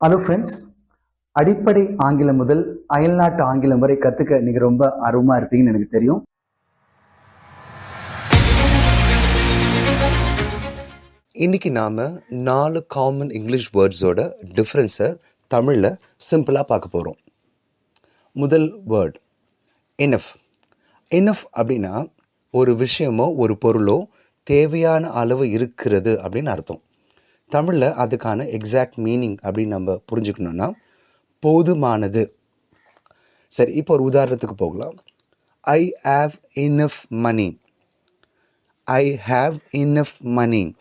Hello friends அடிப்படை ஆங்கிலம் முதல் அயல்நாட்டு ஆங்கிலம் வரை கற்றுக்க நீங்கள் ரொம்ப ஆர்வமாக இருப்பீங்கன்னு எனக்கு தெரியும். இன்னைக்கு நாம் நாலு காமன் இங்கிலீஷ் வேர்ட்ஸோட டிஃப்ரென்ஸை தமிழில் சிம்பிளாக பார்க்க போகிறோம் முதல் வேர்ட் இனஃப் இனஃப் அப்படின்னா ஒரு விஷயமோ ஒரு பொருளோ தேவையான அளவு இருக்கிறது அப்படின்னு அர்த்தம். தமிழில் அதுக்கான எக்ஸாக்ட் மீனிங் அப்படின்னு நம்ம புரிஞ்சுக்கணுன்னா போதுமானது. சரி இப்போ ஒரு உதாரணத்துக்கு போகலாம். I have இன்ஃப் money I have இன்ஃப் மணி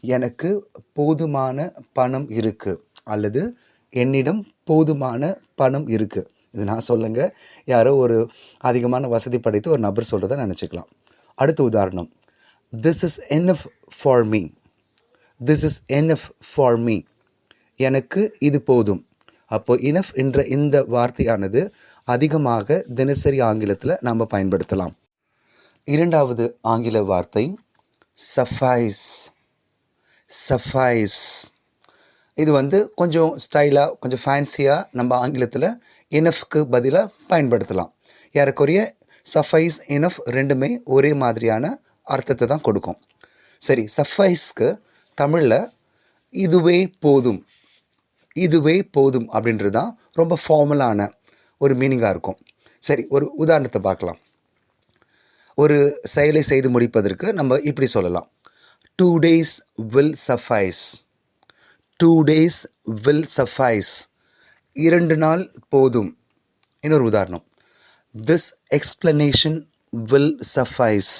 எனக்கு போதுமான பணம் இருக்குது அல்லது என்னிடம் போதுமான பணம் இருக்குது இது நான் சொல்லுங்க. யாரோ ஒரு அதிகமான வசதி படைத்து ஒரு நபர் சொல்கிறத நினச்சிக்கலாம். அடுத்த உதாரணம். This is enough for me this is enough for me எனக்கு இது போதும். அப்போ இனஃப் என்ற இந்த வார்த்தையானது அதிகமாக தினசரி ஆங்கிலத்தில் நாம் பயன்படுத்தலாம். இரண்டாவது ஆங்கில வார்த்தை சஃபைஸ் சஃபைஸ் இது வந்து கொஞ்சம் ஸ்டைலாக கொஞ்சம் ஃபேன்சியாக நம்ம ஆங்கிலத்தில் இனஃப்க்கு பதிலாக பயன்படுத்தலாம். ஏறக்குறைய சஃபைஸ் இனஃப் ரெண்டுமே ஒரே மாதிரியான அர்த்தத்தை தான் கொடுக்கும். சரி சஃபைஸ்க்கு தமிழில் இதுவே போதும் இதுவே போதும் அப்படின்றது தான் ரொம்ப ஃபார்மலான ஒரு மீனிங்காக இருக்கும். சரி ஒரு உதாரணத்தை பார்க்கலாம். ஒரு செயலை செய்து முடிப்பதற்கு நம்ம இப்படி சொல்லலாம். Two days will suffice two days will suffice இரண்டு நாள் போதும். இன்னொரு உதாரணம். This explanation will suffice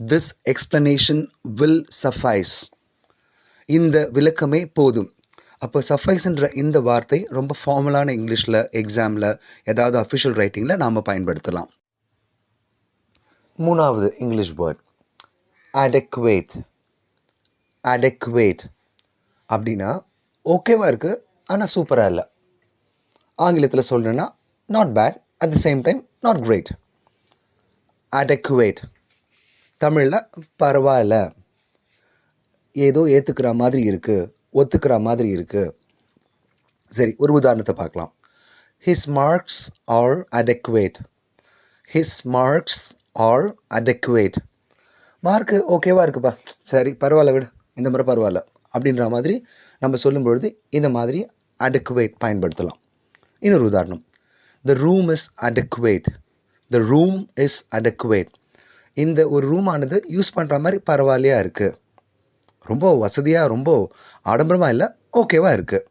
this explanation will suffice இந்த விளக்கமே போதும். அப்போ சஃபைஸ்ன்ற இந்த வார்த்தை ரொம்ப ஃபார்மலான இங்கிலீஷில் எக்ஸாமில் ஏதாவது அஃபிஷியல் ரைட்டிங்கில் நாம் பயன்படுத்தலாம். மூணாவது இங்கிலீஷ் வேர்ட் adequate. அடெக்வேட் அப்படின்னா ஓகேவாக இருக்குது ஆனால் சூப்பராக இல்லை. ஆங்கிலத்தில் சொல்லணுன்னா not bad at the same time not great adequate தமிழில் பரவாயில்ல. ஏதோ ஏற்றுக்கிற மாதிரி இருக்குது ஒத்துக்கிற மாதிரி இருக்குது சரி ஒரு உதாரணத்தை பார்க்கலாம். His marks are adequate his marks are adequate mark ஓகேவா இருக்குப்பா. சரி பரவாயில்ல விடு. இந்த முறை பரவாயில்ல. அப்படின்ற மாதிரி நம்ம சொல்லும் பொழுது இந்த மாதிரி அடக்குவேட் பயன்படுத்தலாம். இன்னொரு உதாரணம். The room is adequate the room is adequate இந்த ஒரு ரூமானது யூஸ் பண்ணுற மாதிரி பரவாயில்லையா இருக்குது ரொம்ப வசதியாக ரொம்ப ஆடம்பரமாக இல்லை ஓகேவாக இருக்குது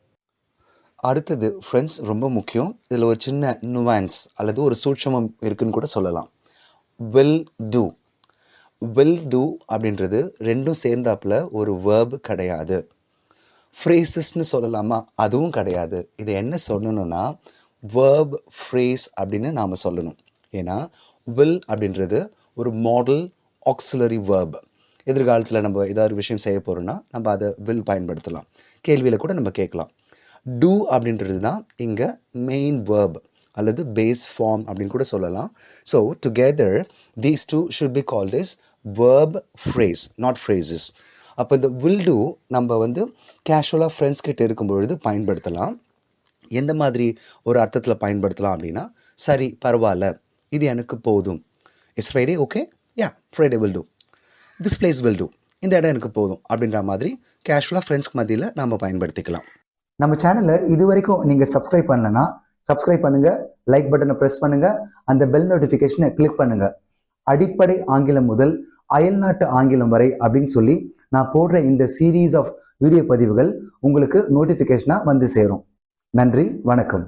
அடுத்தது ஃப்ரெண்ட்ஸ் ரொம்ப முக்கியம். இதில் ஒரு சின்ன நுவான்ஸ் அல்லது ஒரு சூட்சமம் இருக்குன்னு கூட சொல்லலாம். வில் டூ வில் டூ அப்படின்றது ரெண்டும் சேர்ந்தாப்புல ஒரு வேர்ப் கிடையாது. ஃப்ரேசஸ்னு சொல்லலாமா? அதுவும் கிடையாது. இது என்ன சொல்லணும்னா வேர்ப் ஃப்ரேஸ் அப்படின்னு நாம் சொல்லணும். ஏன்னா வில் அப்படின்றது ஒரு மாடல் ஆக்சிலரி வேர்ப் எதிர்காலத்தில் நம்ம ஏதாவது விஷயம் செய்ய போகிறோன்னா நம்ம அதை வில் பயன்படுத்தலாம். கேள்வியில் கூட நம்ம கேட்கலாம். டூ அப்படின்றது தான் இங்கே மெயின் வேர்ப் அல்லது பேஸ் ஃபார்ம் அப்படின்னு கூட சொல்லலாம். So together these two should be called is verb phrase not phrases அப்போ இந்த வில் டூ நம்ம வந்து கேஷுவலாக ஃப்ரெண்ட்ஸ் கிட்ட இருக்கும்பொழுது பயன்படுத்தலாம். எந்த மாதிரி ஒரு அர்த்தத்தில் பயன்படுத்தலாம் அப்படின்னா சரி பரவாயில்ல இது எனக்கு போதும். Is Friday okay yeah Friday will do this place will do இந்த இடம் எனக்கு போதும் அப்படின்ற மாதிரி கேஷுவலாக ஃப்ரெண்ட்ஸ்க்கு மத்தியில் நம்ம பயன்படுத்திக்கலாம். நம்ம சேனலை இது வரைக்கும் நீங்கள் சப்ஸ்கிரைப் பண்ணலன்னா சப்ஸ்கிரைப் பண்ணுங்கள் லைக் பட்டனை ப்ரெஸ் பண்ணுங்கள் அந்த பெல் நோட்டிஃபிகேஷனை கிளிக் பண்ணுங்க. அடிப்படை ஆங்கிலம் முதல் அயல்நாட்டு ஆங்கிலம் வரை அப்படின்னு சொல்லி நான் போடுற இந்த சீரீஸ் ஆஃப் வீடியோ பதிவுகள் உங்களுக்கு நோட்டிஃபிகேஷனாக வந்து சேரும். நன்றி வணக்கம்.